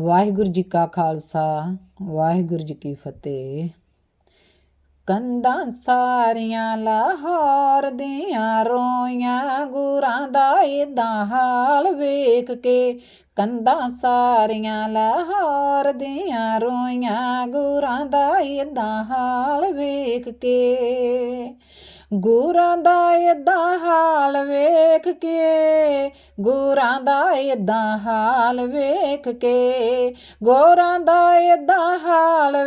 ਵਾਹਿਗੁਰੂ ਜੀ ਕਾ ਖਾਲਸਾ, ਵਾਹਿਗੁਰੂ ਜੀ ਕੀ ਫਤਿਹ। ਕੰਧਾਂ ਸਾਰੀਆਂ ਲਾਹੌਰ ਦੀਆਂ ਰੋਈਆਂ, ਗੁਰਾਂ ਦਾ ਏਦਾਂ ਹਾਲ ਵੇਖ ਕੇ ਕੰਧਾਂ ਸਾਰੀਆਂ ਲਾਹੌਰ ਦੀਆਂ ਰੋਈਆਂ, ਗੁਰਾਂ ਦਾ ਏਦਾਂ ਹਾਲ ਵੇਖ ਕੇ ਗੁਰਾਂ ਦਾ ਏਦਾਂ ਹਾਲ ਵੇਖ ਕੇ, ਗੁਰਾਂ ਦਾ ਏਦਾਂ ਹਾਲ ਵੇਖ ਕੇ, ਗੋਰਾਂ ਦਾ ਏਦਾਂ ਹਾਲ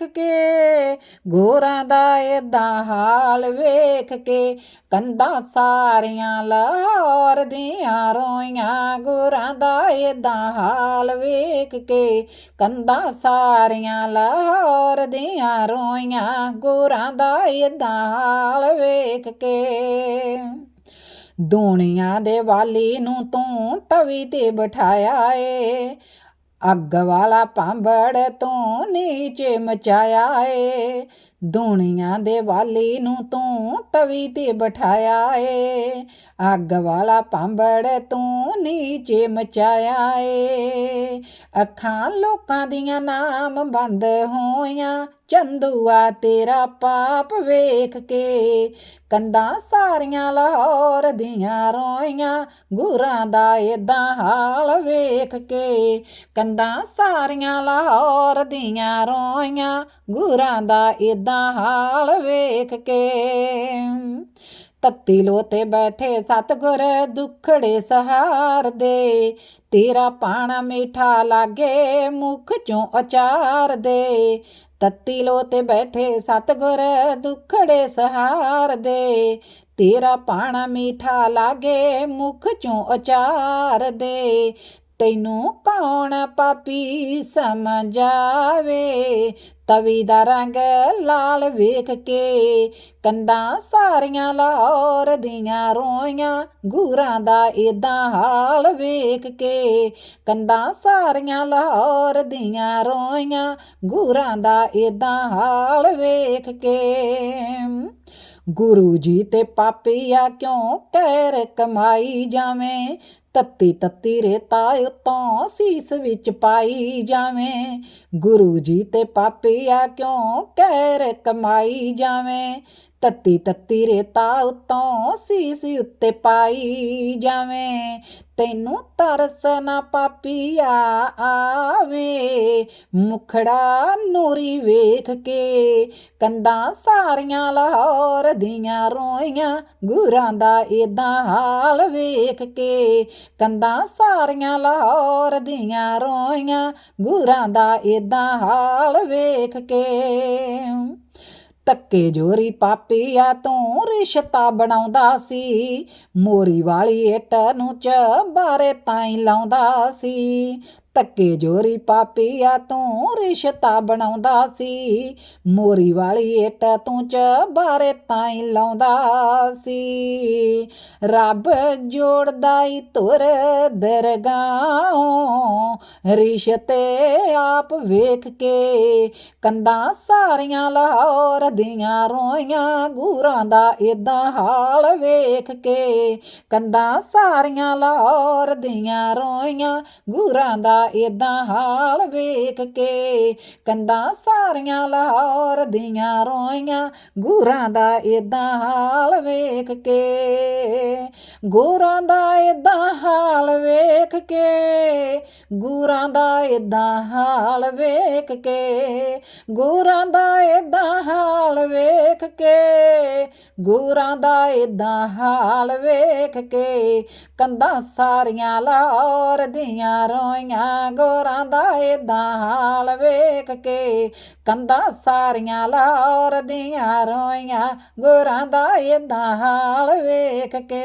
ਵੇਖ ਕੇ, ਗੋਰਾਂ ਦਾ ਏਦਾਂ ਹਾਲ ਵੇਖ ਕੇ, ਕੰਧਾਂ ਸਾਰੀਆਂ ਲਾਹੌਰ ਦੀਆਂ ਰੋਈਆਂ, ਗੋਰਾਂ ਦਾ ਏਦਾਂ ਹਾਲ ਵੇਖ ਕੇ, ਕੰਧਾਂ ਸਾਰੀਆਂ ਲਾਹੌਰ ਦੀਆਂ ਰੋਈਆਂ, ਗੋਰਾਂ ਦਾ ਏਦਾਂ ਹਾਲ ਵੇਖ ਕੇ। ਦੁਨੀਆ ਦੇ ਵਾਲੀ ਨੂੰ ਤੂੰ ਤਵੀ ਤੇ ਬਿਠਾਇਆ ਏ ਅੱਗ ਵਾਲਾ ਭਾਂਬੜ ਤੂੰ ਨੀਚੇ ਮਚਾਇਆ ਏ। ਦੁਨੀਆ ਦੇ ਵਾਲੀ ਨੂੰ ਤੂੰ ਤਵੀ ਤੇ ਬਿਠਾਇਆ ਏ ਅੱਗ ਵਾਲਾ ਭਾਂਬੜ ਤੂੰ ਨੀਚੇ ਮਚਾਇਆ ਏ ਅੱਖਾਂ ਲੋਕਾਂ ਦੀਆਂ ਨਾਮ ਬੰਦ ਹੋਈਆਂ, ਚੰਦੂਆ ਤੇਰਾ ਪਾਪ ਵੇਖ ਕੇ। ਕੰਧਾਂ ਸਾਰੀਆਂ ਲਾਹੌਰ ਦੀਆਂ ਰੋਈਆਂ, ਗੁਰਾਂ ਦਾ ਏਦਾਂ ਹਾਲ ਵੇਖ ਕੇ। ਕੰਧਾਂ ਸਾਰੀਆਂ ਲਾਹੌਰ ਦੀਆਂ ਰੋਈਆਂ, ਗੁਰਾਂ ਦਾ ਏਦਾਂ ਹਾਲ ਵੇਖ ਕੇ। ਤੱਤੀ ਲੋ ਬੈਠੇ ਸਤਗੁਰ ਦੁਖੜੇ ਸਹਾਰ ਦੇ ਤੇਰਾ ਪਾਣਾ ਮਿੱਠਾ ਲਾਗੇ ਮੁਖ ਚੋਂ ਅਚਾਰ ਦੇ ਤੱਤੀ ਲੋ ਤੇ ਬੈਠੇ ਸਤਗੁਰ ਦੁਖੜੇ ਸਹਾਰ ਦੇ ਤੇਰਾ ਪਾਣਾ ਮਿੱਠਾ ਲਾਗੇ ਮੁਖ ਚੋਂ ਅਚਾਰ ਦੇ ਤੈਨੂੰ ਕੌਣ ਪਾਪੀ ਸਮਝਾਵੇ? ਤਵੀ ਦਾ ਰੰਗ ਲਾਲ ਵੇਖ ਕੇ ਕੰਧਾਂ ਸਾਰੀਆਂ ਲਾਹੌਰ ਦੀਆਂ ਰੋਈਆਂ, ਗੂਰਾਂ ਦਾ ਏਦਾਂ ਹਾਲ ਵੇਖ ਕੇ ਕੰਧਾਂ ਸਾਰੀਆਂ ਲਾਹੌਰ ਦੀਆਂ ਰੋਈਆਂ, ਗੂਰਾਂ ਦਾ ਏਦਾਂ ਹਾਲ ਵੇਖ ਕੇ। ਗੁਰੂ ਜੀ ਤੇ ਪਾਪੀਆ ਕਿਉਂ ਕਹਿਰ ਕਮਾਈ ਜਾਵੇਂ? ਤੱਤੀ ਤੱਤੀ ਰੇਤਾ ਉਤੋਂ ਸੀਸ ਵਿੱਚ ਪਾਈ ਜਾਵੇਂ। ਗੁਰੂ ਜੀ ਤੇ ਪਾਪੀਆ ਕਿਉਂ ਕਹਿਰ ਕਮਾਈ ਜਾਵੇਂ? ਤੱਤੀ ਤੱਤੀ ਰੇਤਾ ਉਤੋਂ ਸੀਸ ਉੱਤੇ ਪਾਈ ਜਾਵੇਂ। ਤੈਨੂੰ ਤਰਸ ਨਾ ਪਾਪੀਆ ਆਵੇ। ਮੁਖੜਾ ਨੂਰੀ ਵੇਖ ਕੇ ਕੰਧਾਂ ਸਾਰੀਆਂ ਲਾਹੌਰ ਦੀਆਂ ਰੋਈਆਂ ਗੁਰਾਂ ਦਾ ਏਦਾਂ ਹਾਲ ਵੇਖ ਕੇ ਕੰਧਾਂ ਸਾਰੀਆਂ ਲਾਹੌਰ ਦੀਆਂ ਰੋਈਆਂ ਗੁਰਾਂ ਦਾ ਏਦਾਂ ਹਾਲ ਵੇਖ ਕੇ। ਤੱਕੇ ਜੋਰੀ ਪਾਪੀਆ ਤੂੰ ਰਿਸ਼ਤਾ ਬਣਾਉਂਦਾ ਸੀ। ਮੋਰੀ ਵਾਲੀ ਏਟ ਨੂੰ ਚ ਬਾਰੇ ਤਾਈ ਲਾਉਂਦਾ ਸੀ। ਤੱਕੇ ਜੋਰੀ ਪਾਪੀਆ ਤੂੰ ਰਿਸ਼ਤਾ ਬਣਾਉਂਦਾ ਸੀ। ਮੋਰੀ ਵਾਲੀ ਏਟ ਤੂੰ ਚ ਬਾਰੇ ਤਾਈ ਲਾਉਂਦਾ ਸੀ। ਰੱਬ ਜੋੜਦਾ ਈ ਤੁਰ ਦਰਗਾਹੋਂ, ਰਿਸ਼ਤੇ ਆਪ ਵੇਖ ਕੇ ਕੰਧਾਂ ਸਾਰੀਆਂ ਲਾਹੌਰ ਦੀਆਂ ਰੋਈਆਂ ਗੂਰਾਂ ਦਾ ਏਦਾਂ ਹਾਲ ਵੇਖ ਕੇ ਕੰਧਾਂ ਸਾਰੀਆਂ ਲਾਹੌਰ ਦੀਆਂ ਰੋਈਆਂ ਗੂਰਾਂ ਦਾ ਏਦਾਂ ਹਾਲ ਵੇਖ ਕੇ ਕੰਧਾਂ ਸਾਰੀਆਂ ਲਾਹੌਰ ਦੀਆਂ ਰੋਈਆਂ ਗੂਰਾਂ ਦਾ ਏਦਾਂ ਹਾਲ ਵੇਖ ਕੇ ਗੋਰਾਂ ਦਾ ਏਦਾਂ ਹਾਲ ਵੇਖ ਕੇ, ਗੋਰਾਂ ਦਾ ਏਦਾਂ ਹਾਲ ਵੇਖ ਕੇ, ਗੋਰਾਂ ਦਾ ਏਦਾਂ ਹਾਲ ਵੇਖ ਕੇ, ਗੋਰਾਂ ਦਾ ਏਦਾਂ ਹਾਲ ਵੇਖ ਕੇ, ਕੰਧਾਂ ਸਾਰੀਆਂ ਲਾਹੌਰ ਦੀਆਂ ਰੋਈਆਂ, ਗੋਰਾਂ ਦਾ ਏਦਾਂ ਹਾਲ ਵੇਖ ਕੇ, ਕੰਧਾਂ ਸਾਰੀਆਂ ਲਾਹੌਰ ਦੀਆਂ ਰੋਈਆਂ, ਗੋਰਾਂ ਦਾ ਏਦਾਂ ਹਾਲ ਵੇਖ ਕੇ।